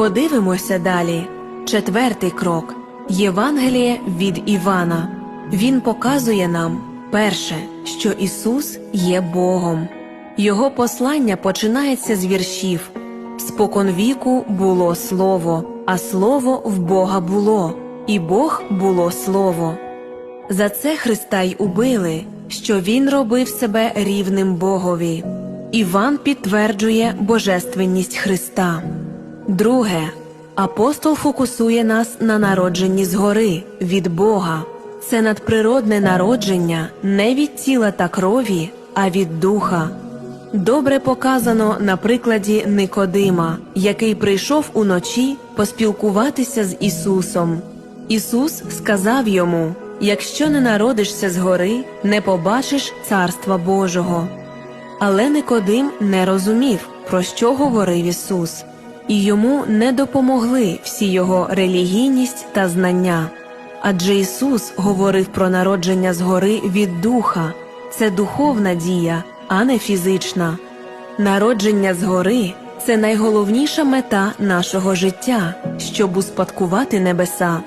Подивимося далі. Четвертий крок Євангеліє від Івана. Він показує нам перше, що Ісус є Богом. Його послання починається з віршів Споконвіку було слово, а слово в Бога було, і Бог було слово. За це Христа й убили, що Він робив себе рівним Богові. Іван підтверджує божественність Христа. Друге, апостол фокусує нас на народженні згори від Бога. Це надприродне народження не від тіла та крові, а від духа. Добре показано на прикладі Никодима, який прийшов уночі поспілкуватися з Ісусом. Ісус сказав йому: Якщо не народишся згори, не побачиш Царства Божого. Але Никодим не розумів, про що говорив Ісус, і йому не допомогли всі його релігійність та знання. Адже Ісус говорив про народження згори від Духа, це духовна дія, а не фізична. Народження згори це найголовніша мета нашого життя, щоб успадкувати небеса.